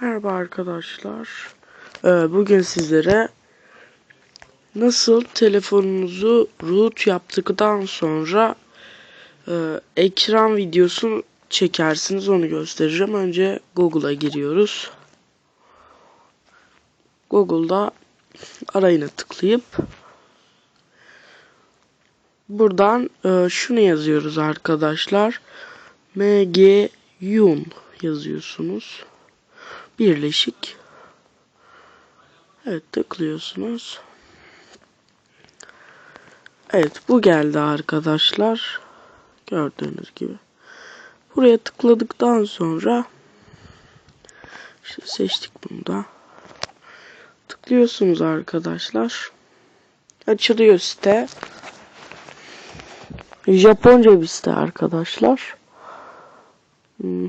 Merhaba arkadaşlar. Ee, bugün sizlere nasıl telefonunuzu root yaptıktan sonra e, ekran videosu çekersiniz onu göstereceğim. Önce Google'a giriyoruz. Google'da arayına tıklayıp buradan e, şunu yazıyoruz arkadaşlar. MGYun yazıyorsunuz birleşik. Evet tıklıyorsunuz. Evet bu geldi arkadaşlar. Gördüğünüz gibi. Buraya tıkladıktan sonra işte seçtik bunu da. Tıklıyorsunuz arkadaşlar. Açılıyor site. Japonca bir site arkadaşlar. Hmm.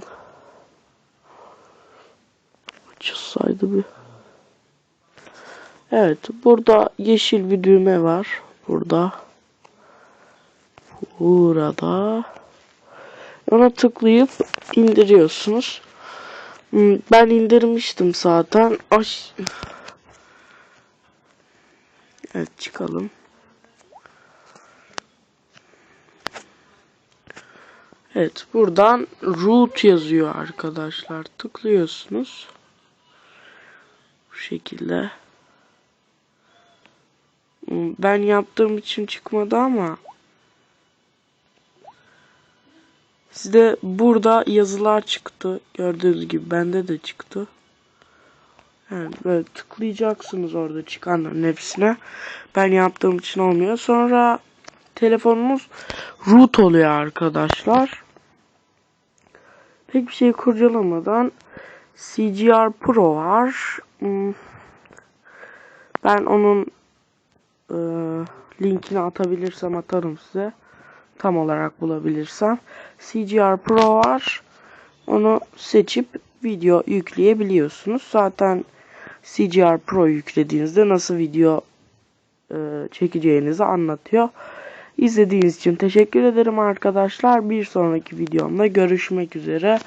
Açılsaydı bir. Evet. Burada yeşil bir düğme var. Burada. Burada. Ona tıklayıp indiriyorsunuz. Hmm, Ben indirmiştim zaten. Aş evet çıkalım. Evet buradan root yazıyor arkadaşlar. Tıklıyorsunuz. Bu şekilde. Ben yaptığım için çıkmadı ama Sizde burada yazılar çıktı. Gördüğünüz gibi bende de çıktı. Yani böyle tıklayacaksınız orada çıkanların hepsine. Ben yaptığım için olmuyor. Sonra telefonumuz root oluyor arkadaşlar. Pek bir şey kurcalamadan CGR Pro var. Hmm. Ben onun e, linkini atabilirsem atarım size. Tam olarak bulabilirsem. CGR Pro var. Onu seçip video yükleyebiliyorsunuz. Zaten CGR Pro yüklediğinizde nasıl video e, çekeceğinizi anlatıyor. İzlediğiniz için teşekkür ederim arkadaşlar. Bir sonraki videomda görüşmek üzere.